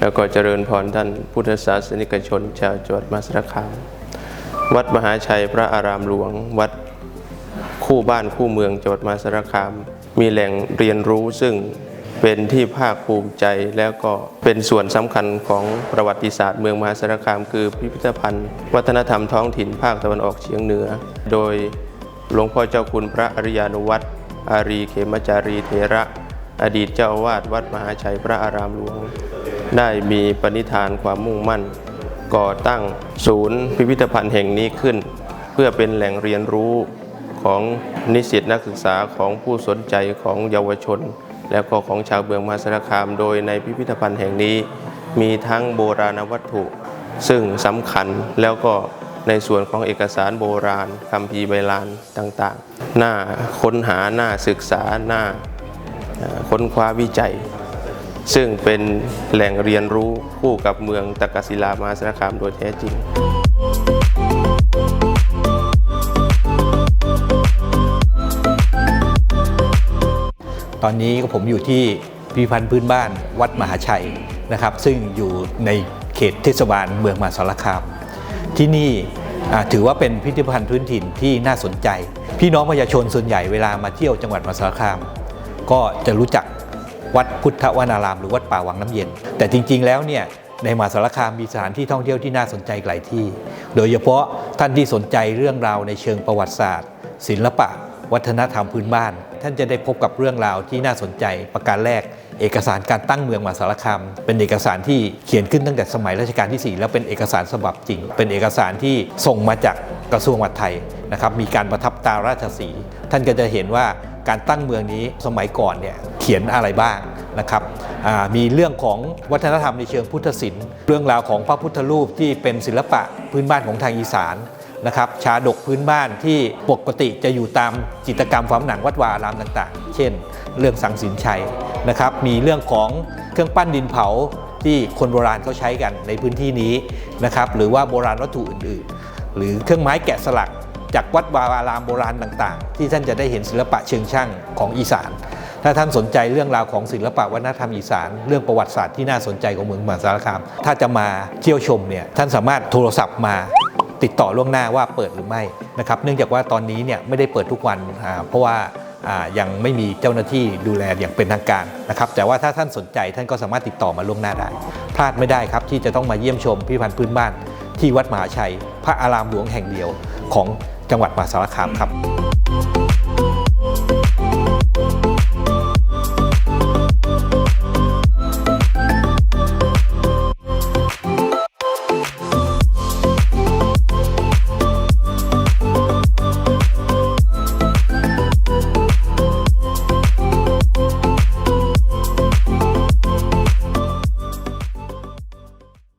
แล้วก็เจริญพรท่านพุทธศาสนิกชน ชาวจังหวัดมหาสารคามวัดมหาชัยพระอารามหลวง วัดคู่บ้านคู่เมืองจังหวัดมหาสารคาม มีแหล่งเรียนรู้ซึ่งเป็นที่ภาคภูมิใจแล้วก็เป็นส่วนสำคัญของประวัติศาสตร์เมืองมหาสารคาม คือพิพิธภัณฑ์ วัฒนธรรมท้องถิ่นภาคตะวันออกเฉียงเหนือ โดยหลวงพ่อเจ้าคุณพระอริยานุวัตรอารีเขมจารีเถระ อดีตเจ้าวาสวัดมหาชัยพระอารามหลวง ได้มีปณิธานความมุ่งมั่น ก่อตั้งศูนย์พิพิธภัณฑ์แห่งนี้ขึ้น เพื่อเป็นแหล่งเรียนรู้ของนิสิตนักศึกษาของผู้สนใจของเยาวชน และก็ของชาวเมืองมหาสารคาม โดยในพิพิธภัณฑ์แห่งนี้ มีทั้งโบราณวัตถุ ซึ่งสำคัญแล้วก็ในส่วนของเอกสารโบราณคัมภีใบลานต่างๆ หน้าค้นหาหน้าศึกษาหน้า ค้นคว้าวิจัย ซึ่งเป็นแหล่งเรียนรู้คู่กับเมืองตะกศิลามาสารคามโดยแท้จริงตอนนี้ก็ผมอยู่ที่พิพิธภัณฑ์พื้นบ้านวัดมหาชัยนะครับ ซึ่งอยู่ในเขตเทศบาลเมืองมหาสารคาม ที่นี่ถือว่าเป็นพิพิธภัณฑ์พื้นถิ่นที่น่าสนใจ พี่น้องประชาชนส่วนใหญ่เวลามาเที่ยวจังหวัดมหาสารคาม ก็จะรู้จักวัดพุทธวนาราม หรือวัดป่าวังน้ำเย็น แต่จริง ๆ แล้วเนี่ยในมหาสารคามมีสถานที่ท่องเที่ยวที่น่าสนใจหลายที่ โดยเฉพาะท่านที่สนใจเรื่องราวในเชิงประวัติศาสตร์ ศิลปะ วัฒนธรรมพื้นบ้าน ท่านจะได้พบกับเรื่องราวที่น่าสนใจประการแรก เอกสารการตั้งเมืองมหาสารคาม เป็นเอกสารที่เขียนขึ้นตั้งแต่สมัยรัชกาลที่ 4 แล้วเป็นเอกสารฉบับจริง เป็นเอกสารที่ส่งมาจากกระทรวงมหาดไทยนะครับมีการประทับตราราชสีท่านก็จะเห็นว่า การตั้งเมืองนี้สมัยก่อนเนี่ยเขียนอะไรบ้างนะครับมีเรื่องของวัฒนธรรมในเชิงพุทธศิลป์เรื่องราวของพระพุทธรูปที่เป็นศิลปะพื้นบ้านของทางอีสานนะครับชาดกพื้นบ้านที่ปกติจะอยู่ตามจิตรกรรมฝาผนังวัดวาอารามต่างๆ เช่น เรื่องสังสินชัยนะครับมีเรื่องของเครื่องปั้นดินเผาที่คนโบราณเขาใช้กันในพื้นที่นี้นะครับหรือว่าโบราณวัตถุอื่นๆ หรือเครื่องไม้แกะสลัก จากวัดวาอารามโบราณต่างๆ ที่ท่านจะได้เห็นศิลปะเชิงช่างของอีสาน ถ้าท่านสนใจเรื่องราวของศิลปะวัฒนธรรมอีสาน เรื่องประวัติศาสตร์ที่น่าสนใจของเมืองมหาสารคาม ถ้าจะมาเที่ยวชมเนี่ยท่านสามารถโทรศัพท์มาติดต่อล่วงหน้าว่าเปิดหรือไม่นะครับเนื่องจากว่าตอนนี้เนี่ยไม่ได้เปิดทุกวันเพราะว่าอ่ายังไม่มีเจ้าหน้าที่ดูแลอย่างเป็นทางการนะครับแต่ว่าถ้าท่านสนใจท่านก็สามารถติดต่อมาล่วงหน้าได้ พลาดไม่ได้ครับที่จะต้องมาเยี่ยมชมพิพิธภัณฑ์พื้นบ้าน ที่วัดมหาชัย พระอารามหลวงแห่งเดียวของจังหวัดมหาสารคามครับ